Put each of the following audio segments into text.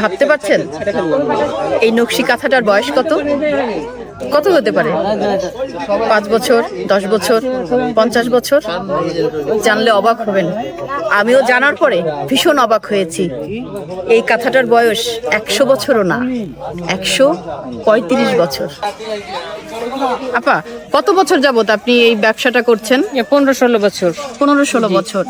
ভাবতে পারছেন? এই নকশি কাঁথাটার বয়স কত? কত হতে পারে? পাঁচ বছর, দশ বছর, পঞ্চাশ বছর? জানলে অবাক হবেন। আমিও জানার পরে ভীষণ অবাক হয়েছি। এই কাঁথাটার বয়স একশো বছরও না, একশো পঁয়ত্রিশ বছর। আপা কত বছর যাবত আপনি এই ব্যবসাটা করছেন? পনেরো ষোলো বছর। পনেরো ষোলো বছর।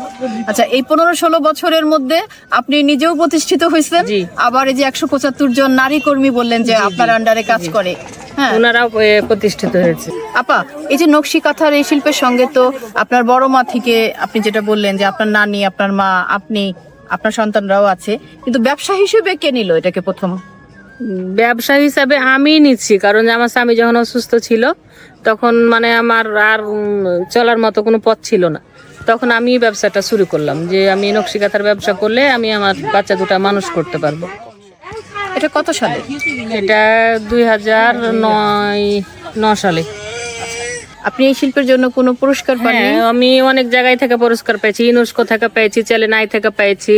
আচ্ছা এই পনেরো ষোলো বছরের মধ্যে আপনি নিজেও প্রতিষ্ঠিত হয়েছেন? আবার এই যে একশো পঁচাত্তর জন নারী কর্মী বললেন যে আপনার আন্ডারে কাজ করে হ্যাঁ? ওনারাও প্রতিষ্ঠিত হয়েছে। আপা এই যে নকশি কাঁথার এই শিল্পের সঙ্গে তো আপনার বড় মা থেকে আপনি যেটা বললেন যে আপনার নানি আপনার মা আপনি আপনার সন্তানরাও আছে কিন্তু ব্যবসা হিসেবে কে নিল এটাকে প্রথম? ব্যবসা হিসাবে আমি নিচ্ছি কারণ আমার স্বামী যখন অসুস্থ ছিল তখন মানে আমার আর চলার মতো কোনো পথ ছিল না। তখন আমি ব্যবসাটা শুরু করলাম যে আমি নকশিকাথার ব্যবসা করলে আমি আমার বাচ্চা দুটা মানুষ করতে পারব। এটা কত সালে? এটা দুই হাজার নয় ন সালে। আপনি এই শিল্পের জন্য কোনো পুরস্কার পাননি? হ্যাঁ আমি অনেক জায়গায় থেকে পুরস্কার পেয়েছি ইউনেস্কো থেকে পেয়েছি চেলেনাই থেকে পেয়েছি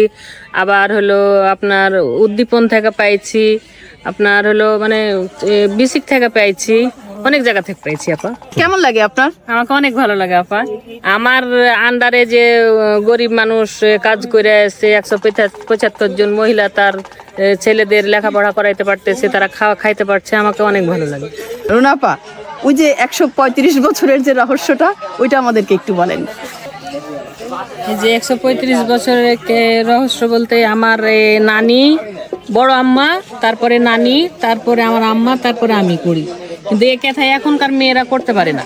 আবার হলো আপনার উদ্দীপন থেকে পেয়েছি আপনার হলো মানে বিসিক থেকে পেয়েছি অনেক জায়গা থেকে পেয়েছি আপা। কেমন লাগে আপনার? আমাকে অনেক ভালো লাগে আপা। আমার আন্ডারে যে গরিব মানুষ কাজ করে সে একশো পঁচাত্তর জন মহিলা তার ছেলেদের লেখাপড়া করাইতে পারতেছে তারা খাওয়া খাইতে পারছে আমাকে অনেক ভালো লাগে। রুনাপা ওই যে একশো পঁয়ত্রিশ বছরের যে রহস্যটা ওইটা আমাদেরকে একটু বলেন। এই যে একশো পঁয়ত্রিশ বছরের রহস্য বলতে আমার নানি বড় আম্মা তারপরে নানি তারপরে আমার আম্মা তারপরে আমি করি। কিন্তু এ কথায় এখনকার মেয়েরা করতে পারে না।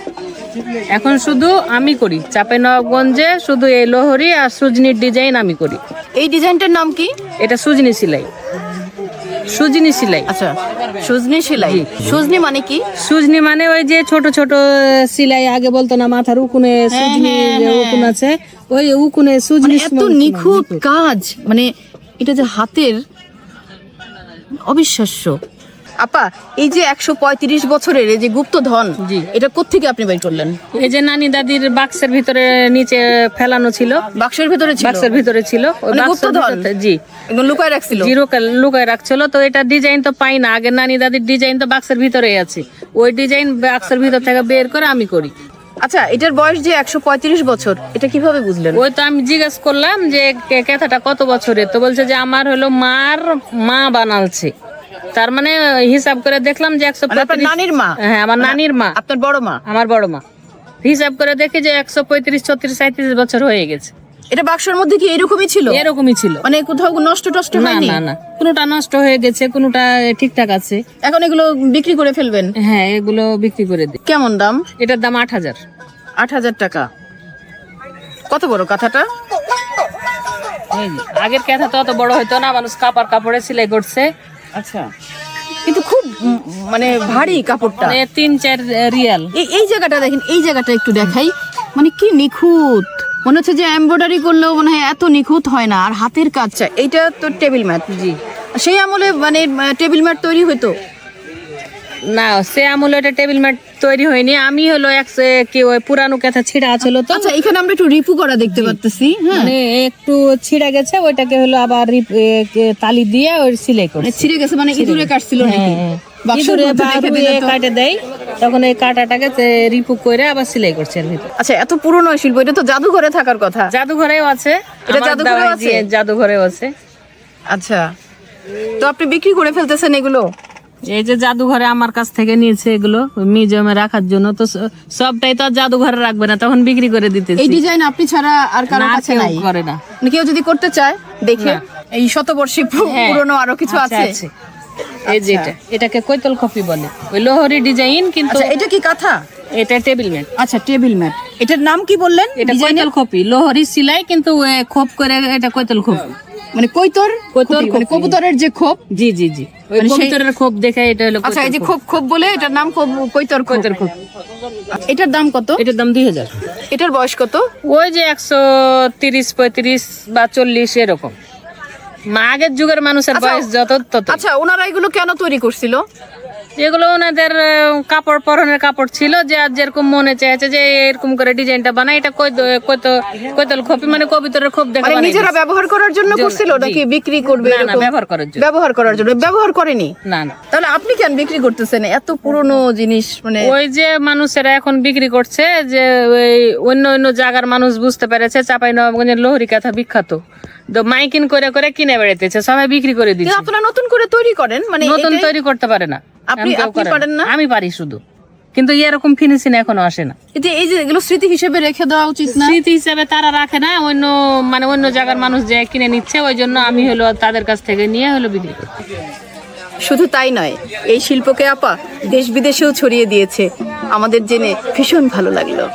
এখন শুধু আমি করি। চাপে নবাবগঞ্জে শুধু এই লোহরি আর সুজনির ডিজাইন আমি করি। এই ডিজাইনটার নাম কি? এটা সুজনি সেলাই। সুজনি সেলাই। আচ্ছা সুজনি সেলাই। সুজনি মানে কি? সুজনি মানে ওই যে ছোট ছোট সেলাই আগে বলতো না মাথার উকুনে সুজনি যে উকুন আছে ওই উকুনে সুজনি মানে এত নিখুঁত কাজ। মানে এটা যে হাতের অবিশ্বাস্য। আপা এই যে একশো পঁয়ত্রিশ বছরের এই যে গুপ্তধন জি। এটা কোত্থেকে আপনি বের করলেন? এই যে নানি দাদির বাক্সের ভিতরে নিচে ফেলানো ছিল। বাক্সের ভিতরে ছিল? বাক্সের ভিতরে ছিল। মানে বাক্সের গুপ্তধন? জি। লুকায় রাখছিল? জিরো লুকায় রাখছিল তো এটা ডিজাইন তো পাই না। আগে নানি দাদির ডিজাইন তো বাক্সের ভিতরেই আছে। ওই ডিজাইন বাক্সের ভিতর থেকে বের করে আমি করি। আচ্ছা এটার বয়স যে একশো পঁয়ত্রিশ বছর এটা কীভাবে বুঝলেন? ওই তো আমি জিজ্ঞেস করলাম যে ক্যাথাটা কত বছরের তো বলছে যে আমার হলো মার মা বানালছে। তার মানে হিসাব করে দেখলাম যে একশো মানে নানির মা? হ্যাঁ আমার নানির মা। আপনার বড় মা? আমার বড় মা। হিসাব করে দেখি যে একশো পঁয়ত্রিশ ছত্রিশ সাঁত্রিশ বছর হয়ে গেছে। এটা বাক্সের মধ্যে কি এরকমই ছিল? এরকমই ছিল। মানে কোথাও নষ্ট টষ্ট না হয়নি? না না। কোনোটা নষ্ট হয়ে গেছে কোনোটা ঠিকঠাক আছে। এখন এগুলো বিক্রি করে ফেলবেন? হ্যাঁ এগুলো বিক্রি করে দিই। কেমন দাম? এটার দাম আট হাজার। আট হাজার টাকা। কত বড় কাঁথাটা? এই যে, আগের কাঁথা তো অত বড় হইতো না মানুষ কাপড় কাপড়ে সেলাই করছে। আচ্ছা। কিন্তু খুব মানে ভারী কাপড়টা। মানে তিন চার রিয়াল। এই এই জায়গাটা দেখেন এই জায়গাটা একটু দেখাই। মানে কি নিখুঁত। মনে হচ্ছে যে এমব্রয়ডারি করলেও মনে হয় এত নিখুঁত হয় না, আর হাতের কাজটা, এইটা তো টেবিল ম্যাট জি। সেই আমলে মানে টেবিল ম্যাট তৈরি হতো। না সে আমলে এটা টেবিল ম্যাট তৈরি হয়নি। আমি হলো এক সে- কি ওই পুরানো কথা ছিঁড়া ছিল তো। আচ্ছা এখানে আমরা একটু রিপু করা দেখতে পাচ্ছি হ্যাঁ। মানে একটু ছিঁড়া গেছে ওইটাকে হলো আবার তালি দিয়ে ওই সিলাই করে মানে ছিঁড়ে গেছে মানে ইঁদুরে কাটছিল নাকি? কাটে দেয় তখন এই কাটাটাকে রিপু করে আবার সেলাই করছে এর ভিতর। আচ্ছা এত পুরনো শিল্প এটা তো জাদুঘরে থাকার কথা। জাদুঘরেও আছে এটা জাদুঘরেও আছে? জাদুঘরেও আছে। আচ্ছা। তো আপনি বিক্রি করে ফেলতেছেন এগুলো? এই যে জাদুঘরে আমার কাছ থেকে নিয়েছে এগুলো মিউজিয়ামে রাখার জন্য তো সবটাই তো আর জাদুঘরে রাখবে না তখন বিক্রি করে দিতে এই ডিজাইন আপনি ছাড়া আর কারও কাছে নাই। করে না। মানে কেউ যদি করতে চায় দেখে এই শতবর্ষী হ্যাঁ। পুরনো আরও কিছু আচ্ছা, আছে। এই যে এটা এটাকে কৈতল কপি বলে। ওই লোহরি ডিজাইন কিন্তু আচ্ছা এটা কি কথা? এটা টেবিল ম্যাট। আচ্ছা টেবিল ম্যাট। এটার নাম কি বললেন এটা কৈতল কপি লোহরি সিলাই কিন্তু খোপ করে এটা কৈতল কপি মানে কৈতর কৈতর মানে কবুতরের যে খোপ। জি জি জি। ওই মানে কবুতরের খোপ দেখে এটা হলো আচ্ছা এই যে খোপ খোপ। বলে এটার নাম খোপ কৈতর খোপ। খোপ। এটার দাম কত? এটার দাম দুই হাজার। এটার বয়স কত? ওই যে একশো তিরিশ পঁয়ত্রিশ বা চল্লিশ এরকম। মা আগের যুগের মানুষের আচ্ছা, বয়স যত তত। আচ্ছা ওনারা এগুলো কেন তৈরি করছিল? এগুলো ওনাদের কাপড় পরনের কাপড় ছিল যে আর যেরকম মনে চেয়েছে যে এরকম করে ডিজাইনটা বানাই এটা কই কত কইতল খপি মানে কবিতরের খুব দেখা মানে নিজেরা ব্যবহার করার জন্য করছিল নাকি বিক্রি করবে না না ব্যবহার করার জন্য। ব্যবহার করার জন্য। ব্যবহার করেনি? না না। তাহলে আপনি কেন বিক্রি করতেছেন? এত পুরনো জিনিস মানে ওই যে মানুষেরা এখন বিক্রি করছে যে ওই অন্য অন্য জায়গার মানুষ বুঝতে পেরেছে চাপাই নবাবগঞ্জের লোহরি কাঁথা বিখ্যাত। তো মাইকিন করে করে কিনে বেড়াইতেছে সবাই বিক্রি করে দিচ্ছে। আপনারা নতুন করে তৈরি করেন? মানে নতুন তৈরি করতে পারে না। আপনি- আপনি পারেন না? আমি পারি শুধু। কিন্তু এরকম ফিনিশিং এখনও আসে না। যে এই যে এগুলো স্মৃতি হিসেবে রেখে দেওয়া উচিত না? স্মৃতি হিসেবে তারা রাখে না অন্য মানে অন্য জায়গার মানুষ যে কিনে নিচ্ছে ওই জন্য আমি হলো তাদের কাছ থেকে নিয়ে হলো বিক্রি করি। শুধু তাই নয় এই শিল্পকে আপা দেশ বিদেশেও ছড়িয়ে দিয়েছে। আমাদের জেনে ভীষণ ভালো লাগল।